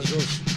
yani.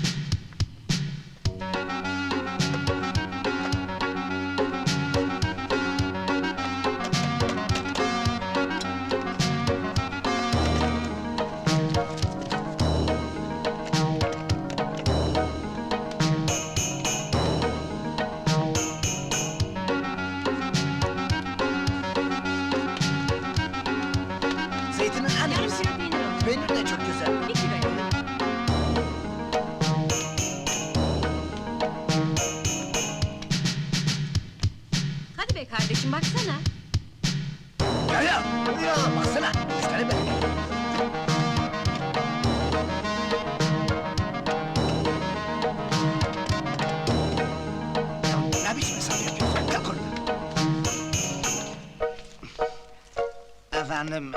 Efendim,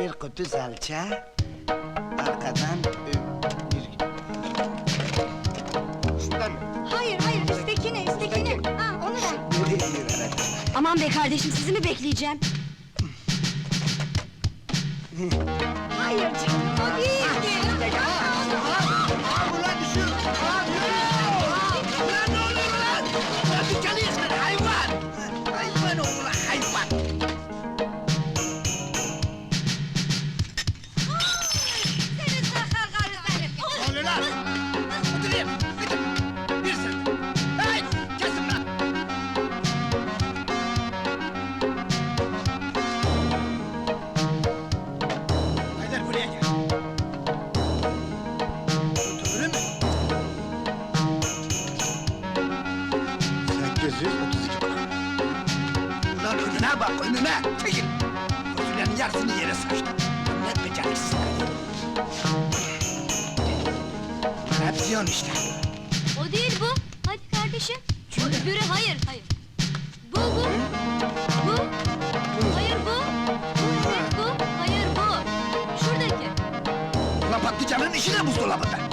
bir kutu salça, arkadan bir... Şundan? Hayır hayır üsttekini üsttekini. Ha onu ver. Aman be kardeşim sizi mi bekleyeceğim? Hayır canım o değildi. 832 bak. Ulan önüne bak önüne! Çekil! Fasulyenin yarısını yere saçtı. Ne beceriksiz. Hep ziyan işte. O değil bu. Hadi kardeşim. O öbürü hayır hayır. Bu bu. Bu. Hayır bu. Bu evet bu. Hayır bu. Şuradaki. Ulan patlıcanın işi de buzdolabında.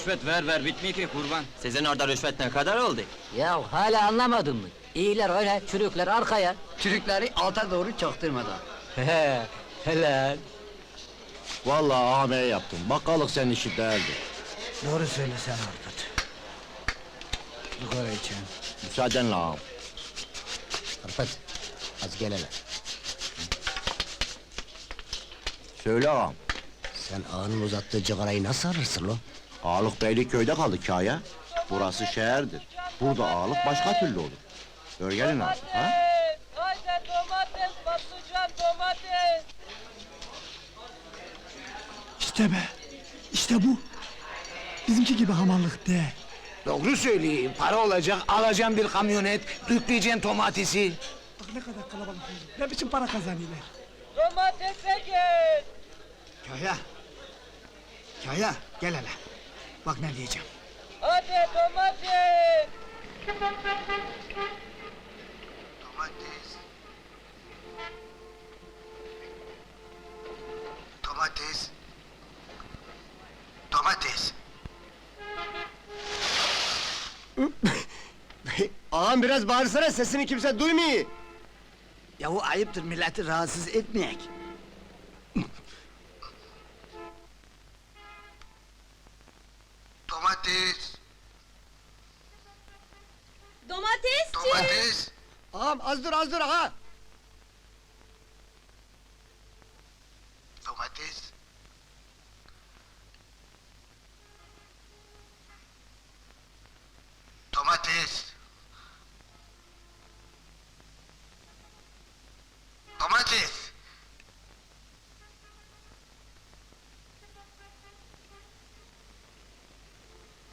Rüşvet ver ver bitmiyor ki kurban. Sizin orada rüşvet ne kadar oldu? Ya hala anlamadın mı? İyiler öyle, çürükler arkaya. Çürükleri alta doğru çaktırmadan. He, helal. Vallahi ağabey yaptın. Bakkalık senin işi değildi. Doğru söylesen Arpat. Yukarı için. Müsaadenle ağam. Arpat, az gel hele. Söyle ağam. Sen ağanın uzattığı cigarayı nasıl alırsın lo? Ağalık Beylikköy'de kaldı kaya. Burası şehirdir. Burada ağalık başka türlü olur. Örgelin ağam. Ha? Haydi domates, patlıcan, domates. İşte be, işte bu. Bizimki gibi hamallık de. Doğru söyleyeyim. Para olacak, alacağım bir kamyonet, yükleyeceğim domatesi. Bak ne kadar kalabalık. Ne biçim para kazanıyorlar. Domatese gel. Kaya. Kaya, gel hele. Bak ne diyeceğim. Hadi domates. Domates. Domates. Domates. Ağam biraz bağırsana sesini kimse duymuyor. Yahu ayıptır milleti rahatsız etmeyek. azdır ha. Domates. Domates. Domates.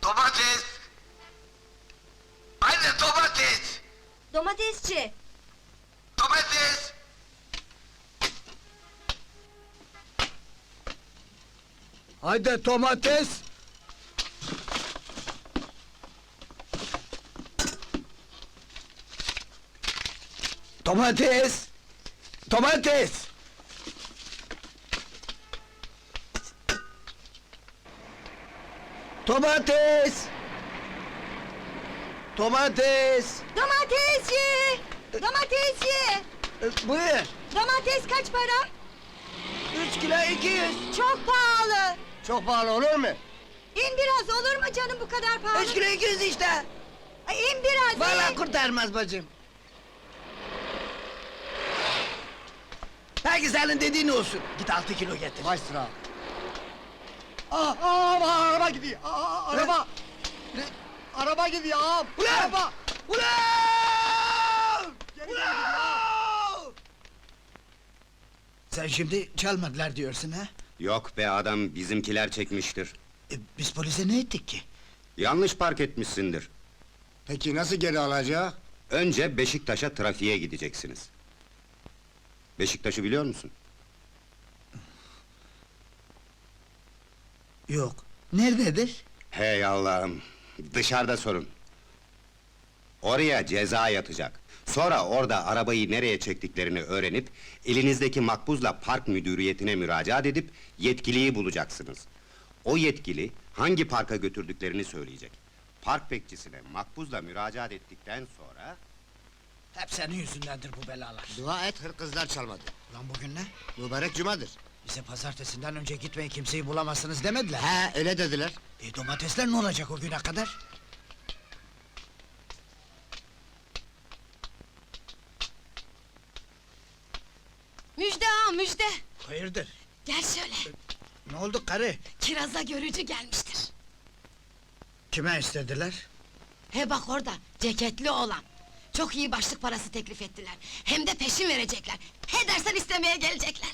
Domates. Anne domates. Domatesçi. Domates! Haydi domates. Domates! Domates! Domates! Domates! Domatesçi. Domatesçi. E, Buyur! Domates kaç para? Üç kilo iki yüz! Çok pahalı. Çok pahalı olur mu? İn biraz olur mu canım bu kadar pahalı? Üç kilo iki yüz işte! Ay, İn biraz Vallahi in. kurtarmaz bacım. Peki senin dediğin olsun. Git altı kilo getir. Baş sıra. Aa, aa, aa, araba gidiyor. Aa, aa, araba. Ne? Araba gidiyor ağam. Ulan! Araba. Ulan! Sen şimdi çalmadılar diyorsun ha? Yok be adam bizimkiler çekmiştir. E, biz polise ne ettik ki? Yanlış park etmişsindir. Peki nasıl geri alacak? Önce Beşiktaş'a trafiğe gideceksiniz. Beşiktaş'ı biliyor musun? Yok. Nerededir? Hey Allah'ım, dışarıda sorun. Oraya ceza yatacak. Sonra orada arabayı nereye çektiklerini öğrenip... ...elinizdeki makbuzla park müdüriyetine müracaat edip... ...yetkiliyi bulacaksınız. O yetkili hangi parka götürdüklerini söyleyecek. Park bekçisine makbuzla müracaat ettikten sonra... Hep senin yüzündendir bu belalar. Dua et hırkızlar çalmadı. Lan bugün ne? Mübarek cumadır. Bize pazartesinden önce gitmeyin kimseyi bulamazsınız demediler. He öyle dediler. E domatesler ne olacak o güne kadar? Müjde ha müjde. Hayırdır? Gel şöyle. Ne oldu karı? Kiraza görücü gelmiştir. Kime istediler? He bak orada ceketli olan. Çok iyi başlık parası teklif ettiler. Hem de peşin verecekler. He dersen istemeye gelecekler.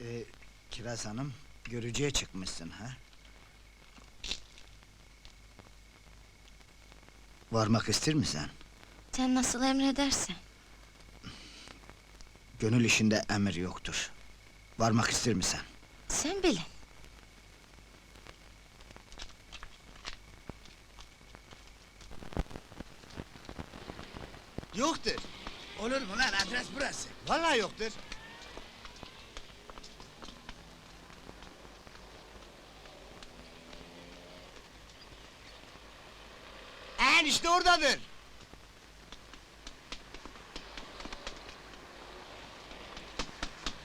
Ee, Kiraz Hanım, görücüye çıkmışsın ha? Varmak ister misin? Sen nasıl emredersen. Gönül işinde emir yoktur. Varmak ister misin? Sen bilin. Yoktur. Olur mu lan adres burası? Vallahi yoktur. En işte oradadır.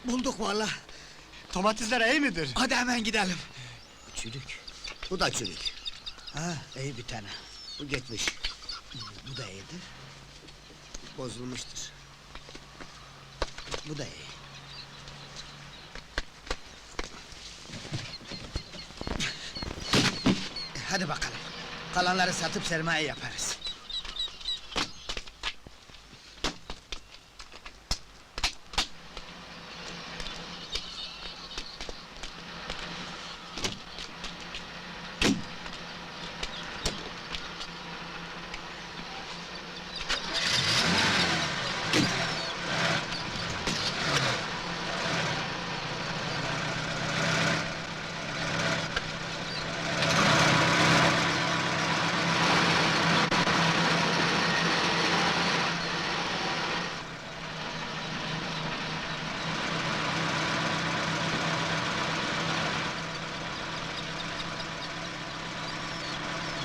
Bulduk vallahi. Domatesler iyi midir? Hadi hemen gidelim. Çürük. Bu da çürük. Ha, iyi bir tane. Bu gitmiş. Bu da iyidir. Bozulmuştur. Bu da iyi. Hadi bakalım. Kalanları satıp sermaye yaparız.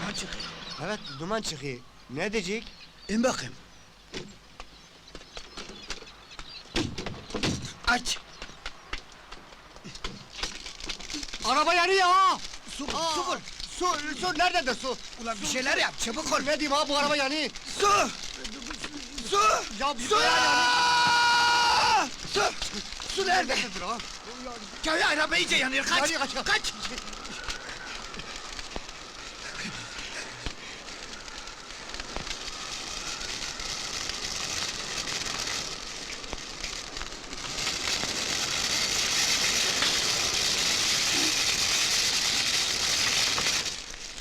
Aman çıkıyor. Evet duman çıkıyor. Ne diyecek? İn bakayım. Aç. Araba yanıyor ha! Su, Aa, su bul. Su, su nerededir su? Ulan bir şeyler yap, çabuk ol. Ne diyeyim ha bu araba yanıyor. Su! Su! Ya bir Su! yanıyor. Su! Su nerede? Köy araba iyice yanıyor, kaç! Yanıyor, kaç, kaç. kaç!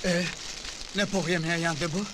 Ee, ne poh yemeye yandı bu?